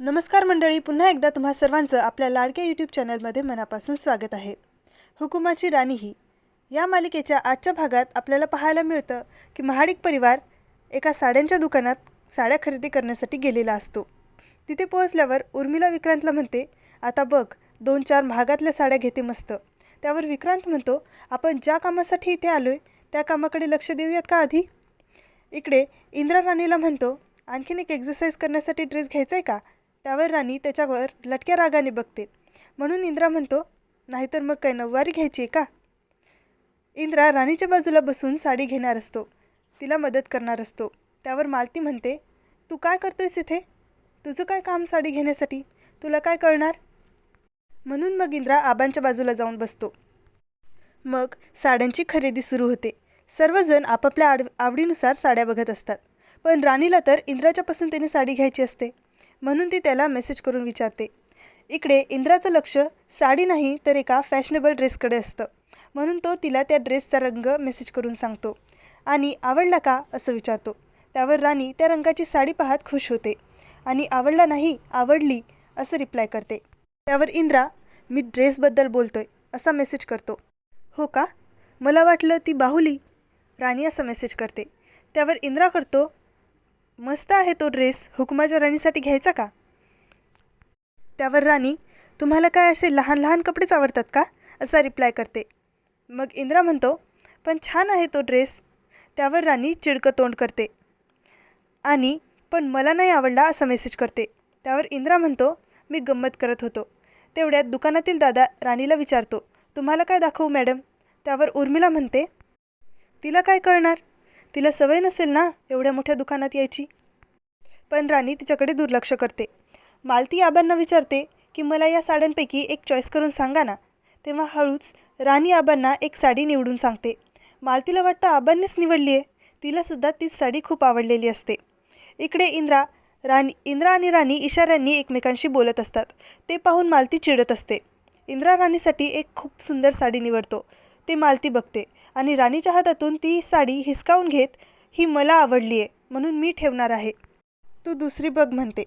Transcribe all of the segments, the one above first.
नमस्कार मंडळी पुन्हा एकदा तुम्हा सर्वांचं आपल्या लाडक्या यूट्यूब चॅनलमध्ये मनापासून स्वागत आहे. हुकुमाची राणी ही. या मालिकेच्या आजच्या भागात आपल्याला पाहायला मिळतं की महाडिक परिवार एका साड्यांच्या दुकानात साड्या खरेदी करण्यासाठी गेलेला असतो. तिथे पोहोचल्यावर उर्मिला विक्रांतला म्हणते आता बघ दोन चार महागातल्या साड्या घेते मस्त. त्यावर विक्रांत म्हणतो आपण ज्या कामासाठी इथे आलो आहे त्या कामाकडे लक्ष देऊयात का आधी? इकडे इंद्रा राणीला म्हणतो आणखीन एक एक्झरसाईज करण्यासाठी ड्रेस घ्यायचा आहे का? त्यावर राणी त्याच्यावर लटक्या रागाने बघते. म्हणून इंद्रा म्हणतो नाहीतर मग काय नऊवारी घ्यायची आहे का? इंद्रा राणीच्या बाजूला बसून साडी घेणार असतो. तिला मदत करणार असतो. त्यावर मालती म्हणते तू काय करतोयस इथे? तुझं काय काम साडी घेण्यासाठी? तुला काय कळणार? म्हणून मग इंद्रा आबांच्या बाजूला जाऊन बसतो. मग साड्यांची खरेदी सुरू होते. सर्वजण आपापल्या आड आवडीनुसार साड्या बघत असतात. पण राणीला तर इंद्राच्या पसंतीने साडी घ्यायची असते. म्हणून ती त्याला मेसेज करून विचारते. इकडे इंद्राचं लक्ष साडी नाही तर एका फॅशनेबल ड्रेसकडे असतं. म्हणून तो तिला त्या ड्रेसचा रंग मेसेज करून सांगतो. आणि आवडला का? असं विचारतो. त्यावर राणी त्या रंगाची साडी पाहत खुश होते. आणि आवडला नाही आवडली असं रिप्लाय करते. त्यावर इंद्रा मी ड्रेसबद्दल बोलतोय असा मेसेज करतो. हो का? मला वाटलं ती बाहुली राणी असं मेसेज करते. त्यावर इंद्रा करतो मस्त आहे तो ड्रेस. हुकुमाच्या राणीसाठी घ्यायचा का? त्यावर राणी तुम्हाला काय असे लहान लहान कपडेच आवडतात का? असा रिप्लाय करते. मग इंद्रा म्हणतो पण छान आहे तो ड्रेस. त्यावर राणी चिडकं तोंड करते. आणि पण मला नाही आवडला असा मेसेज करते. त्यावर इंद्रा म्हणतो मी गंमत करत होतो. तेवढ्यात दुकानातील दादा राणीला विचारतो तुम्हाला काय दाखवू मॅडम? त्यावर उर्मिला म्हणते तिला काय कळणार? तिला सवय नसेल ना एवढ्या मोठ्या दुकानात यायची? पण राणी तिच्याकडे दुर्लक्ष करते. मालती आबांना विचारते की मला या साड्यांपैकी एक चॉईस करून सांगा ना. तेव्हा हळूच राणी आबांना एक साडी निवडून सांगते. मालतीला वाटतं आबांनीच निवडली आहे तिलासुद्धा तीच साडी खूप आवडलेली असते. इकडे इंद्रा राणी इंद्रा आणि राणी इशाऱ्यांनी एकमेकांशी बोलत असतात. ते पाहून मालती चिडत असते. इंद्रा राणीसाठी एक खूप सुंदर साडी निवडतो. ते मालती बघते. आणि राणीच्या हातातून ती साडी हिसकावून घेत ही मला आवडली आहे म्हणून मी ठेवणार आहे. तू दुसरी बघ म्हणते.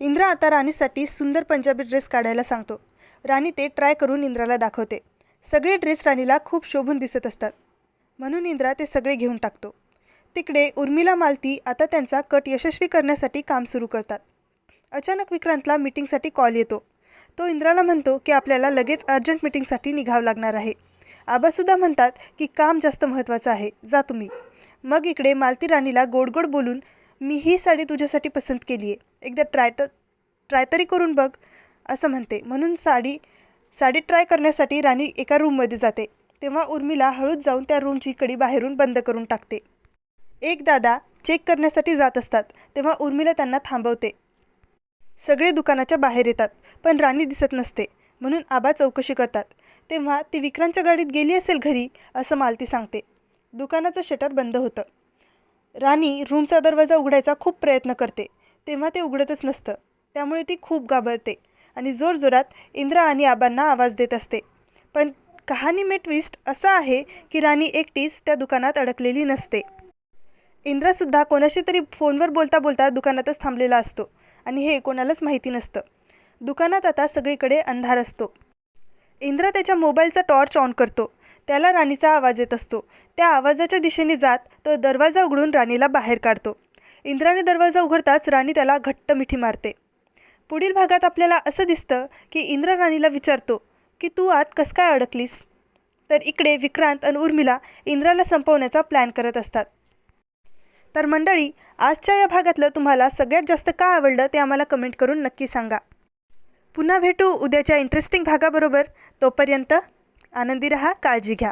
इंद्रा आता राणीसाठी सुंदर पंजाबी ड्रेस काढायला सांगतो. राणी ते ट्राय करून इंद्राला दाखवते. सगळे ड्रेस राणीला खूप शोभून दिसत असतात. म्हणून इंद्रा ते सगळे घेऊन टाकतो. तिकडे उर्मिला मालती आता त्यांचा कट यशस्वी करण्यासाठी काम सुरू करतात. अचानक विक्रांतला मीटिंगसाठी कॉल येतो. तो इंद्राला म्हणतो की आपल्याला लगेच अर्जंट मीटिंगसाठी निघावं लागणार आहे. आबासुद्धा म्हणतात की काम जास्त महत्त्वाचं आहे. जा तुम्ही. मग इकडे मालती राणीला गोड गोड बोलून मी ही साडी तुझ्यासाठी पसंत केली आहे. एकदा ट्राय तर ट्राय तरी करून बघ असं म्हणते. म्हणून साडी साडी ट्राय करण्यासाठी राणी एका रूममध्ये जाते. तेव्हा उर्मिला हळूच जाऊन त्या रूमची कडी बाहेरून बंद करून टाकते. एक दादा चेक करण्यासाठी जात असतात. तेव्हा उर्मिला त्यांना थांबवते. सगळे दुकानाच्या बाहेर येतात पण राणी दिसत नसते. म्हणून आबा चौकशी करतात. तेव्हा ती विक्रांतच्या गाडीत गेली असेल घरी असं मालती सांगते. दुकानाचं शटर बंद होतं. राणी रूमचा दरवाजा उघडायचा खूप प्रयत्न करते. तेव्हा ते उघडतच नसतं. त्यामुळे ती खूप घाबरते आणि जोरजोरात इंद्रा आणि आबांना आवाज देत असते. पण कहाणी मे ट्विस्ट असा आहे की राणी एकटीच त्या दुकानात अडकलेली नसते. इंद्रासुद्धा कोणाशी तरी फोनवर बोलता बोलता दुकानातच थांबलेला असतो आणि हे कोणालाच माहिती नसतं. दुकानात आता सगळीकडे अंधार असतो. इंद्रा त्याच्या मोबाईलचा टॉर्च ऑन करतो. त्याला राणीचा आवाज येत असतो. त्या आवाजाच्या दिशेने जात तो दरवाजा उघडून राणीला बाहेर काढतो. इंद्राने दरवाजा उघडताच राणी त्याला घट्ट मिठी मारते. पुढील भागात आपल्याला असं दिसतं की इंद्र राणीला विचारतो की तू आत कसं काय अडकलीस? तर इकडे विक्रांत आणि उर्मिला इंद्राला संपवण्याचा प्लॅन करत असतात. तर मंडळी आजच्या या भागातलं तुम्हाला सगळ्यात जास्त का आवडलं ते आम्हाला कमेंट करून नक्की सांगा. पुन्हा भेटू उद्याच्या इंटरेस्टिंग भागाबरोबर. तोपर्यंत आनंदी रहा काळजी घ्या.